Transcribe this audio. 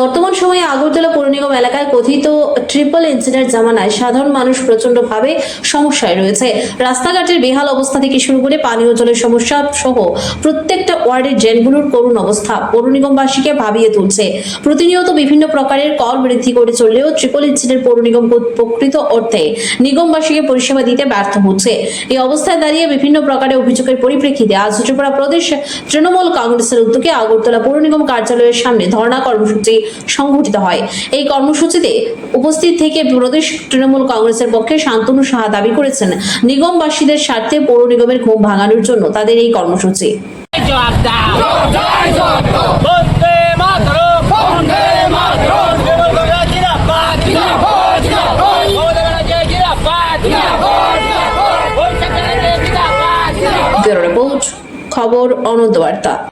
বর্তমান সময়ে আগরতলা পৌর নিগম এলাকায় কথিত ট্রিপল ইঞ্জিনের জামানায় সাধারণ মানুষ প্রচন্ডভাবে সমস্যায় রয়েছে। রাস্তাঘাটের বেহাল অবস্থা থেকে শুরু করে পানীয় জলের সমস্যা সহ প্রত্যেকটা ওয়ার্ডের ড্রেনগুলোর করুণ অবস্থা পৌর নিগমবাসীকে ভাবিয়ে তুলছে। প্রতিনিয়ত বিভিন্ন প্রকারের কর বৃদ্ধি করে চললেও ট্রিপল ইঞ্জিনের পৌর নিগম প্রকৃত অর্থে নিগমবাসীকে পরিষেবা দিতে ব্যর্থ হচ্ছে। এই অবস্থায় দাঁড়িয়ে বিভিন্ন প্রকারের অভিযোগের পরিপ্রেক্ষিতে আজ ত্রিপুরা প্রদেশ তৃণমূল কংগ্রেসের উদ্যোগে আগরতলা পৌর নিগম কার্যালয়ের সামনে ধর্ণা কর্মসূচি সংঘটিত হয়। এই কর্মসূচিতে উপস্থিত থেকে প্রদেশ তৃণমূল কংগ্রেসের পক্ষে শান্তনু সাহা দাবি করেছেন, নিগমবাসীদের স্বার্থে পৌর নিগমের ঘুম ভাঙানোর জন্য তাদের এই কর্মসূচি। খবর, অনন্ত বার্তা।